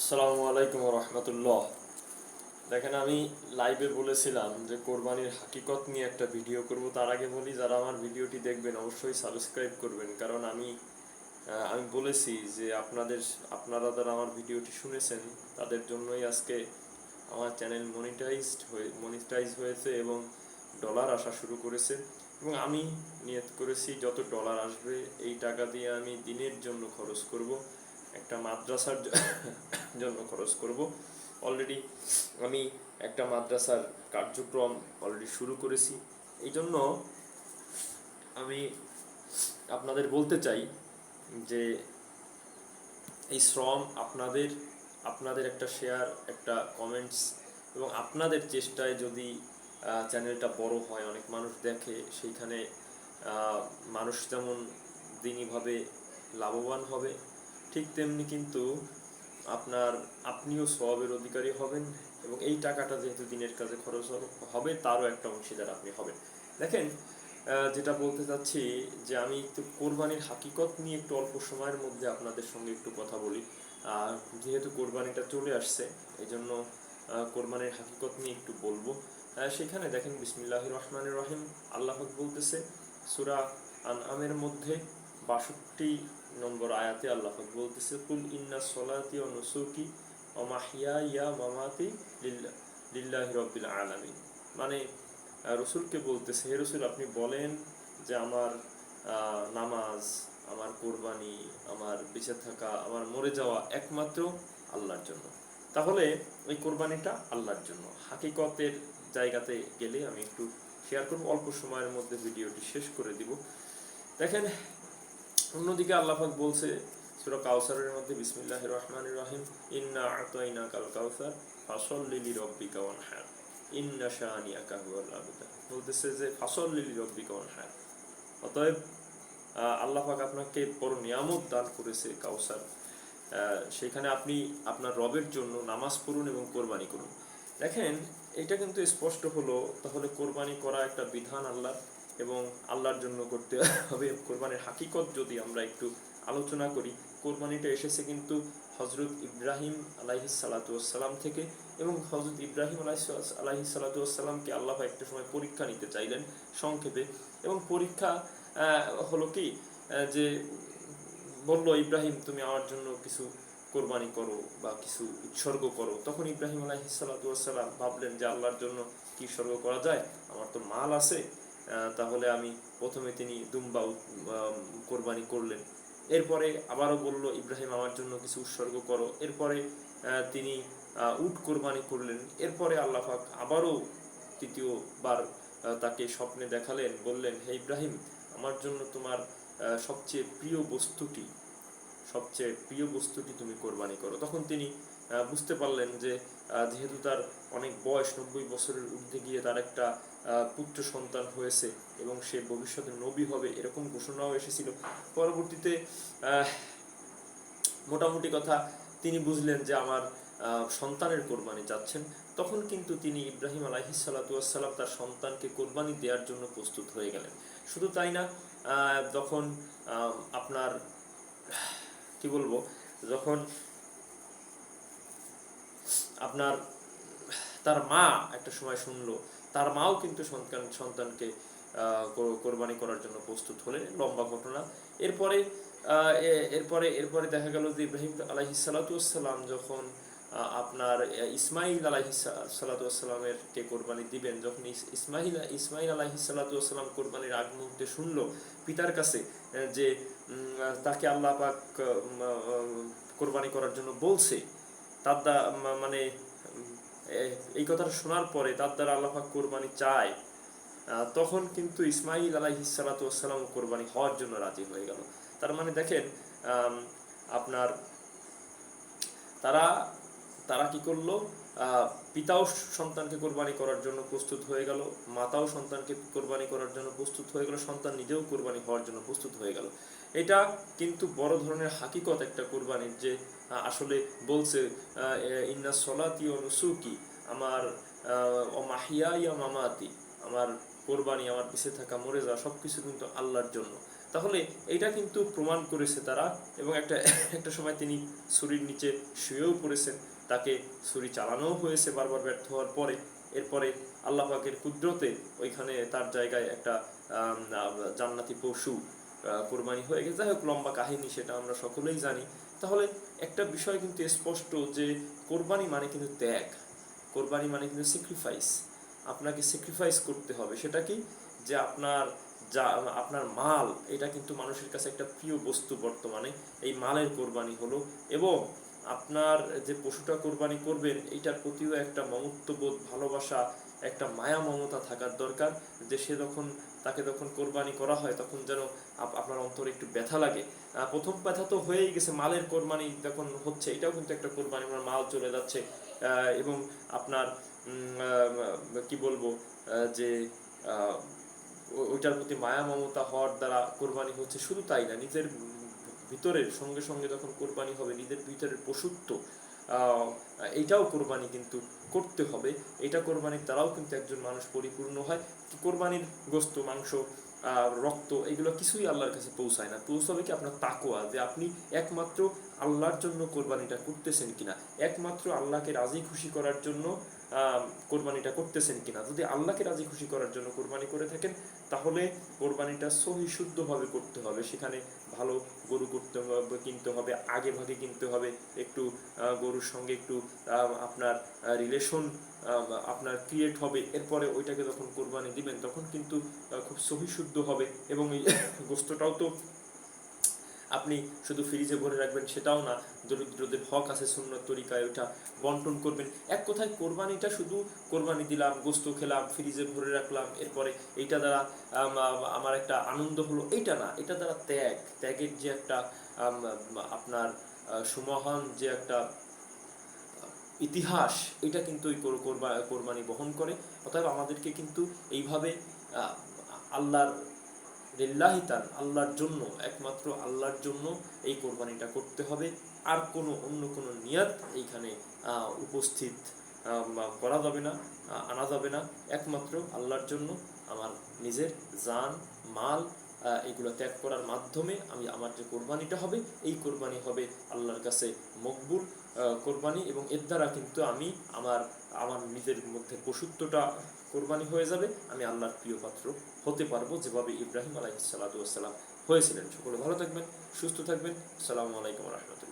আসসালামু আলাইকুম রহমতুল্লাহ। দেখেন, আমি লাইভে বলেছিলাম যে কোরবানির হাকিকত নিয়ে একটা ভিডিও করব। তার আগে বলি, যারা আমার ভিডিওটি দেখবেন, অবশ্যই সাবস্ক্রাইব করবেন। কারণ আমি আমি বলেছি যে আপনাদের, আপনারা যারা আমার ভিডিওটি শুনেছেন, তাদের জন্যই আজকে আমার চ্যানেল মনিটাইজড হয়ে মনিটাইজ হয়েছে এবং ডলার আসা শুরু করেছে। এবং আমি নিয়ত করেছি, যত ডলার আসবে, এই টাকা দিয়ে আমি দিনের জন্য খরচ করব। একটা মাদ্রাসার জন্য খরচ করব। অলরেডি আমি একটা মাদ্রাসার কার্যক্রম অলরেডি শুরু করেছি। এই জন্য আমি আপনাদের বলতে চাই যে এই শ্রম আপনাদের আপনাদের একটা শেয়ার একটা কমেন্টস এবং আপনাদের চেষ্টায় যদি চ্যানেলটা বড় হয়, অনেক মানুষ দেখে, সেইখানে মানুষ যেমন দিনইভাবে লাভবান হবে ঠিক তেমনি কিন্তু আপনার আপনিও সবের অধিকারী হবেন এবং এই টাকাটা যেহেতু দিনের কাজে খরচ হবে- তারও একটা অংশীদার আপনি হবেন। দেখেন যেটা বলতে চাচ্ছি যে আমি একটু কোরবানির হাকিকত নিয়ে একটু অল্প সময়ের মধ্যে আপনাদের সঙ্গে একটু কথা বলি। আর যেহেতু কোরবানিটা চলে আসছে এই জন্য কোরবানির হাকিকত নিয়ে একটু বলব। সেখানে দেখেন বিসমিল্লাহ রহমানের রহিম, আল্লাহ বলতেছে, সুরা আন আমের মধ্যে বাষট্টি নম্বর আয়াতে আল্লাহ বলতেছে, কুল ইন্না সলাতি ও নুসুকি ও মাহিয়া ইয়া মামাতি লিল্লাহি রব্বিল আলামিন। মানে রসুলকে বলতেছে, হে রসুল, আপনি বলেন যে আমার নামাজ, আমার কোরবানি, আমার বেঁচে থাকা, আমার মরে যাওয়া একমাত্র আল্লাহর জন্য। তাহলে ওই কোরবানিটা আল্লাহর জন্য। হাকিকতের জায়গাতে গেলে আমি একটু শেয়ার করব। অল্প সময়ের মধ্যে ভিডিওটি শেষ করে দিব। দেখেন অন্যদিকে আল্লাহাক বলছে সুরা কাউসারের মধ্যে বিসমিল্লাহ রহমান রহিম ইন্না আতাইনা কাল কাউসার ফাসল লিলি রব্বিকা ওয়ানহার ইন্না শাহানিয়াকা হুয়াল আবতার বলতেছে যে ফাসল লিলি রব্বিকা ওয়ানহার অতএব আহ, আল্লাহ পাক আপনাকে বড় নিয়ামত দান করেছে কাউসার সেখানে আপনি আপনার রবের জন্য নামাজ পড়ুন এবং কোরবানি করুন। দেখেন এটা কিন্তু স্পষ্ট হলো তাহলে কোরবানি করা একটা বিধান আল্লাহ এবং আল্লাহর জন্য করতে হবে। কোরবানির হাকিকত যদি আমরা একটু আলোচনা করি, কোরবানিটা এসেছে কিন্তু হজরত ইব্রাহিম আলাইহিস সালাতাম থেকে এবং হজরত ইব্রাহিম আলাইহিস সালাতামকে আল্লাহ একটা সময় পরীক্ষা নিতে চাইলেন সংক্ষেপে। এবং পরীক্ষা হলো কি যে বলল, ইব্রাহিম, তুমি আমার জন্য কিছু কোরবানি করো বা কিছু উৎসর্গ করো। তখন ইব্রাহিম আলাইহিসাল্লাম ভাবলেন যে আল্লাহর জন্য কি উৎসর্গ করা যায়? আমার তো মাল আছে। তাহলে আমি প্রথমে তিনি দুম্বা কোরবানি করলেন। এরপরে আবারও বলল, ইব্রাহিম, আমার জন্য কিছু উৎসর্গ করো। এরপরে তিনি উট কোরবানি করলেন। এরপরে আল্লাহ পাক আবারও তৃতীয়বার তাকে স্বপ্নে দেখালেন, বললেন, হে ইব্রাহিম, আমার জন্য তোমার সবচেয়ে প্রিয় বস্তুটি, সবচেয়ে প্রিয় বস্তুটি তুমি কোরবানি করো। তখন তিনি বুঝতে পারলেন যে যেহেতু তার অনেক বয়স, নব্বই বছরের ঊর্ধ্বে গিয়ে তার একটা পুত্র সন্তান হয়েছে এবং সে ভবিষ্যতে নবী হবে, এরকম ঘোষণাও এসেছিল। পরবর্তীতে মোটামুটি কথা তিনি বুঝলেন যে আমার সন্তানের কোরবানি যাচ্ছেন তখন কিন্তু তিনি ইব্রাহিম আলাহি আলাহিসাল্লাতুয়াসাল্লাম তার সন্তানকে কোরবানি দেওয়ার জন্য প্রস্তুত হয়ে গেলেন। শুধু তাই না যখন আপনার, কি বলব, যখন আপনার, তার মা একটা সময় শুনলো, তার মাও কিন্তু সন্তান, সন্তানকে কোরবানি করার জন্য প্রস্তুত হলেন, লম্বা ঘটনা। এরপরে এরপরে এরপরে দেখা গেল যে ইব্রাহিম আলাহি সালাতাম যখন আপনার ইসমাইল আলাহি সালাতামের কে কোরবানি দিবেন, যখন ইস- ইসমাইল ইসমাইল আলাহি সালাতাম কোরবানির আগ মুহূর্তে শুনলো পিতার কাছে যে তাকে আল্লাহ পাক কোরবানি করার জন্য বলছে তার মানে এই কথাটা শোনার পরে তার দ্বারা আল্লাহাক কোরবানি চায়। তখন কিন্তু ইসমাইল আলাইহিসালাম কোরবানি হওয়ার জন্য রাজি হয়ে গেল। তার মানে দেখেন আপনার, তারা তারা কি করল? পিতাও সন্তানকে কোরবানি করার জন্য প্রস্তুত হয়ে গেল, মাতাও সন্তানকে কোরবানি করার জন্য প্রস্তুত হয়ে গেল, সন্তান নিজেও কোরবানি হওয়ার জন্য প্রস্তুত হয়ে গেল। এটা কিন্তু বড় ধরনের হাকিকত একটা কোরবানির যে আসলে বলছে ইন্না সলাতি ও নুসুকি, আমার ও মাহিয়া ইয়া মামাতি, আমার কোরবানি, আমার পিছিয়ে থাকা, মরে যাওয়া, সবকিছু কিন্তু আল্লাহর জন্য। তাহলে এটা কিন্তু প্রমাণ করেছে তারা এবং একটা একটা সময় তিনি ছুরির নিচে শুয়েও পড়েছেন। তাকে ছুরি চালানোও হয়েছে বারবার ব্যর্থ হওয়ার পরে। এরপরে আল্লাহ পাকের কুদরতে ওইখানে তার জায়গায় একটা জান্নাতি পশু কোরবানি হয়ে গেছে। যাই হোক, লম্বা কাহিনী সেটা আমরা সকলেই জানি। তাহলে একটা বিষয় কিন্তু স্পষ্ট যে কোরবানি মানে কিন্তু ত্যাগ। কোরবানি মানে কিন্তু স্যাক্রিফাইস আপনাকে স্যাক্রিফাইস করতে হবে। সেটা কি? যে আপনার যা, আপনার মাল, এটা কিন্তু মানুষের কাছে একটা প্রিয় বস্তু বর্তমানে। এই মালের কোরবানি হলো এবং আপনার যে পশুটা কোরবানি করবেন এইটার প্রতিও একটা মমত্ববোধ, ভালোবাসা, একটা মায়া মমতা থাকার দরকার। যে সে যখন, তাকে যখন কোরবানি করা হয়, তখন যেন আপ- আপনার অন্তরে একটু ব্যথা লাগে। প্রথম ব্যথা তো হয়েই গেছে, মালের কোরবানি যখন হচ্ছে, এটাও কিন্তু একটা কোরবানি, আপনার মাল চলে যাচ্ছে। এবং আপনার কি বলব যে ওইটার প্রতি মায়া মমতা হওয়ার দ্বারা কোরবানি হচ্ছে, শুধু তাই না, নিজের ভিতরের সঙ্গে সঙ্গে যখন কোরবানি হবে, নিজের ভিতরের পশুত্ব এটাও কোরবানি কিন্তু করতে হবে। এটা কোরবানির দ্বারাও কিন্তু একজন মানুষ পরিপূর্ণ হয়। কোরবানির গোস্ত, মাংস রক্ত, এগুলো কিছুই আল্লাহর কাছে পৌঁছায় না। পৌঁছাবে কি আপনার তাকোয়া যে আপনি একমাত্র আল্লাহর জন্য কোরবানিটা করতেছেন কিনা? একমাত্র আল্লাহকে রাজি খুশি করার জন্য কোরবানিটা করতেছেন কিনা? যদি আল্লাহকে রাজি খুশি করার জন্য কোরবানি করে থাকেন, তাহলে কোরবানিটা সহি শুদ্ধভাবে করতে হবে। সেখানে ভালো গরু করতে হবে, কিনতে হবে, আগে ভাগে কিনতে হবে। একটু গরুর সঙ্গে একটু আপনার রিলেশন আপনার ক্রিয়েট হবে। এরপরে ওইটাকে যখন কোরবানি দিবেন, তখন কিন্তু খুব সহি শুদ্ধ হবে। এবং এই গোস্তটাও তো আপনি শুধু ফ্রিজে ভরে রাখবেন সেটাও না দরিদ্রদের হক আছে সুন্নত তরিকায় ওইটা বন্টন করবেন। এক কথায় কোরবানিটা শুধু কোরবানি দিলাম গোস্ত খেলাম ফ্রিজে ভরে রাখলাম এরপরে এইটা দ্বারা আম, আম, আমার একটা আনন্দ হলো এইটা না এটা দ্বারা ত্যাগ ত্যাগের যে একটা আপনার সুমহান যে একটা ইতিহাস এটা কিন্তু ওই কোরবা- কোরবানি বহন করে। অতএব আমাদেরকে কিন্তু এইভাবে আহ, লিল্লাহিতান আল্লাহর জন্য, একমাত্র আল্লাহর জন্য এই কোরবানিটা করতে হবে। আর কোনো অন্য কোনো নিয়াত এইখানে উপস্থিত করা যাবে না আনা যাবে না। একমাত্র আল্লাহর জন্য আমার নিজের জান, মাল এগুলো ত্যাগ করার মাধ্যমে আমি আমার যে কোরবানিটা হবে, এই কোরবানি হবে আল্লাহর কাছে মকবুল কোরবানি এবং এর দ্বারা কিন্তু আমি আমার আমার নিজের মধ্যে পশুত্বটা কোরবানি হয়ে যাবে। আমি আল্লাহর প্রিয় পাত্র হতে পারব, যেভাবে ইব্রাহিম আলাইহিস সাল্লাম ওয়াসসালাম হয়েছিলেন। সকলে ভালো থাকবেন, সুস্থ থাকবেন। আসসালামু আলাইকুম রহমতুল্লাহ।